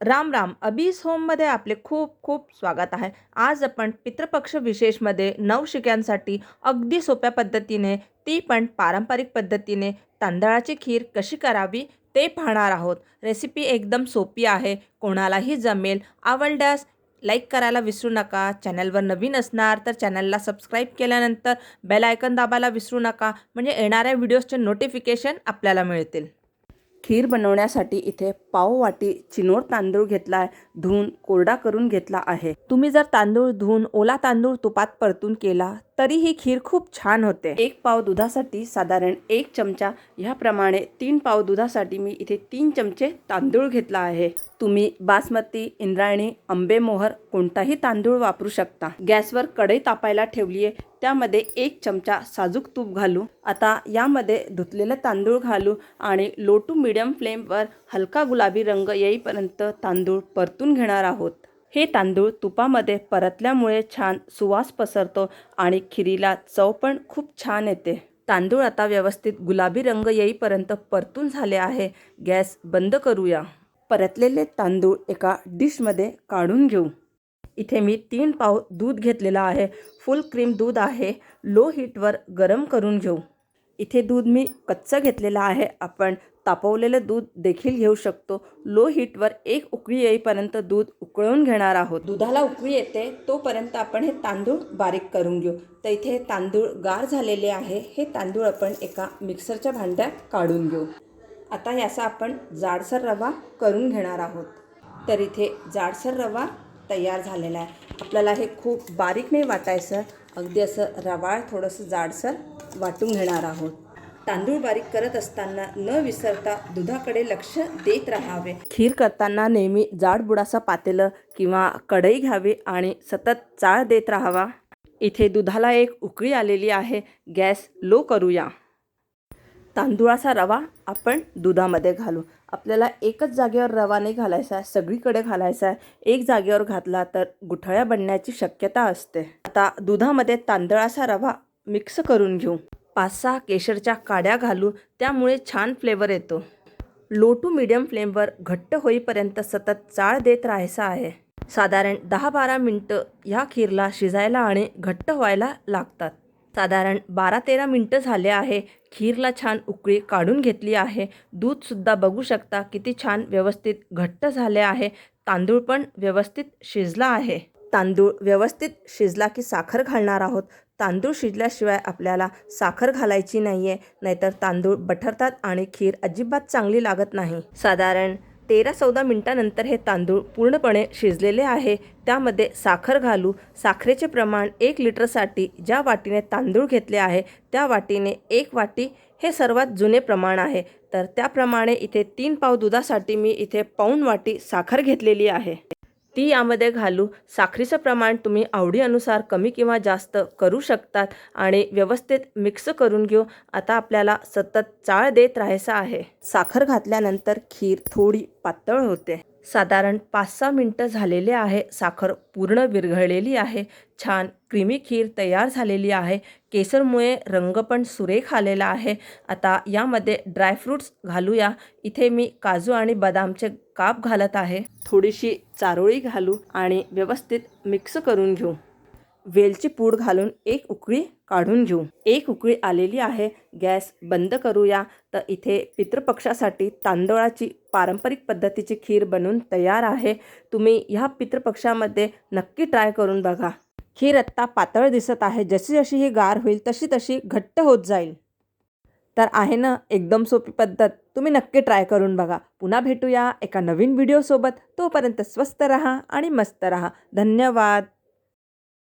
राम राम. अबीस होममध्ये आपले खूप खूप स्वागत आहे. आज आपण पितृपक्ष विशेषमध्ये नवशिक्यांसाठी अगदी सोप्या पद्धतीने ती पण पारंपरिक पद्धतीने तांदळाची खीर कशी करावी ते पाहणार आहोत. रेसिपी एकदम सोपी आहे. कोणालाही जमेल. आवडल्यास लाईक करायला विसरू नका. चॅनलवर नवीन असणार तर चॅनलला सबस्क्राईब केल्यानंतर बेल आयकन दाबायला विसरू नका. म्हणजे येणाऱ्या व्हिडिओजचे नोटिफिकेशन आपल्याला मिळतील. खीर बनवण्यासाठी इथे पाव वाटी चिनोर तांदूळ घेतला आहे धुवून कोरडा करून घेतला आहे. तुम्ही जर तांदूळ धुवून ओला तांदूळ तुपात परतून केला तरी ही खीर खूप छान होते. एक पाव दुधासाठी साधारण एक चमचा ह्याप्रमाणे तीन पाव दुधासाठी मी इथे तीन चमचे तांदूळ घेतला आहे. तुम्ही बासमती इंद्रायणी आंबेमोहर कोणताही तांदूळ वापरू शकता. गॅसवर कढई तापायला ठेवली आहे त्यामध्ये एक चमचा साजूक तूप घालू. आता यामध्ये धुतलेलं तांदूळ घालू आणि लो टू मिडियम फ्लेमवर हलका गुलाबी रंग येईपर्यंत तांदूळ परतून घेणार आहोत. हे तांदूळ तुपामध्ये परतल्यामुळे छान सुवास पसरतो आणि खिरीला चव पण खूप छान येते. तांदूळ आता व्यवस्थित गुलाबी रंग येईपर्यंत परतून झाले आहे. गॅस बंद करूया. परतलेले तांदूळ एका डिशमध्ये काढून घेऊ. इथे मी तीन पाव दूध घेतलेलं आहे. फुल क्रीम दूध आहे. लो हीटवर गरम करून घेऊ. इथे दूध मी कच्चं घेतलेलं आहे. आपण तापवलेलं दूध देखील घेऊ शकतो. लो हीटवर एक उकळी येईपर्यंत दूध उकळून घेणार आहोत. दुधाला उकळी येते तोपर्यंत आपण हे तांदूळ बारीक करून घेऊ. तर इथे तांदूळ गार झालेले आहे. हे तांदूळ आपण एका मिक्सरच्या भांड्यात काढून घेऊ. आता याचा आपण जाडसर रवा करून घेणार आहोत. तर इथे जाडसर रवा तयार झालेला आहे. आपल्याला हे खूप बारीक नाही वाटायचं. अगदी असं रवाळ थोडंसं जाडसर वाटून घेणार आहोत. तांदूळ बारीक करत असताना न विसरता दुधाकडे लक्ष देत राहावे. खीर करताना नेहमी जाडबुडासा पातेलं किंवा कढई घ्यावी आणि सतत चाळ देत राहावा. इथे दुधाला एक उकळी आलेली आहे. गॅस लो करूया. तांदूळाचा रवा आपण दुधामध्ये घालू. आपल्याला एकच जागेवर रवा नाही घालायचा आहे. सगळीकडे घालायचा आहे. एक जागेवर घातला तर गुठळ्या बनण्याची शक्यता असते. आता दुधामध्ये तांदळाचा रवा मिक्स करून घेऊ. पाच सहा केशरच्या काड्या घालू त्यामुळे छान फ्लेवर येतो. लो टू मिडियम फ्लेमवर घट्ट होईपर्यंत सतत चाळ देत राहायचा आहे. साधारण दहा बारा मिनटं ह्या खीरला शिजायला आणि घट्ट व्हायला लागतात. साधारण बारा तेरा मिनटं झाले आहे. खीरला छान उकळी काढून घेतली आहे. दूधसुद्धा बघू शकता किती छान व्यवस्थित घट्ट झाले आहे. तांदूळ पण व्यवस्थित शिजला आहे. तांदूळ व्यवस्थित शिजला की साखर घालणार आहोत. तांदूळ शिजल्याशिवाय आपल्याला साखर घालायची नाही आहे नाहीतर तांदूळ बठरतात आणि खीर अजिबात चांगली लागत नाही. साधारण तेरा चौदा मिनटानंतर हे तांदूळ पूर्णपणे शिजलेले आहे. त्यामध्ये साखर घालू. साखरेचे प्रमाण एक लिटरसाठी ज्या वाटीने तांदूळ घेतले आहे त्या वाटीने एक वाटी हे सर्वात जुने प्रमाण आहे. तर त्याप्रमाणे इथे तीन पाव दुधासाठी मी इथे पाऊण वाटी साखर घेतलेली आहे. ती यामध्ये घालू. साखरीचं प्रमाण तुम्ही आवडीनुसार कमी किंवा जास्त करू शकतात आणि व्यवस्थित मिक्स करून घेऊ. आता आपल्याला सतत चाळ देत राहायचं आहे. साखर घातल्यानंतर खीर थोडी पातळ होते. साधारण पाच सहा मिनटं झालेले आहे. साखर पूर्ण विरघळलेली आहे. छान क्रीमी खीर तयार झालेली आहे. केसरमुळे रंग पण सुरेख आलेला आहे. आता यामध्ये ड्रायफ्रूट्स घालूया. इथे मी काजू आणि बदामचे काप घालत आहे. थोडीशी चारोळी घालू आणि व्यवस्थित मिक्स करून घेऊ. वेलची पूड घालून एक उकळी काढून घेऊ. एक उकळी आलेली आहे. गॅस बंद करूया. तर इथे पितृपक्षासाठी तांदळाची पारंपरिक पद्धतीची खीर बनून तयार आहे. तुम्ही ह्या पितृपक्षामध्ये नक्की ट्राय करून बघा. खीर आत्ता पातळ दिसत आहे. जशी जशी ही गार होईल तशी तशी घट्ट होत जाईल. तर आहे ना एकदम सोपी पद्धत. तुम्ही नक्की ट्राय करून बघा. पुन्हा भेटूया एका नवीन व्हिडिओसोबत तोपर्यंत स्वस्त रहा आणि मस्त रहा. धन्यवाद.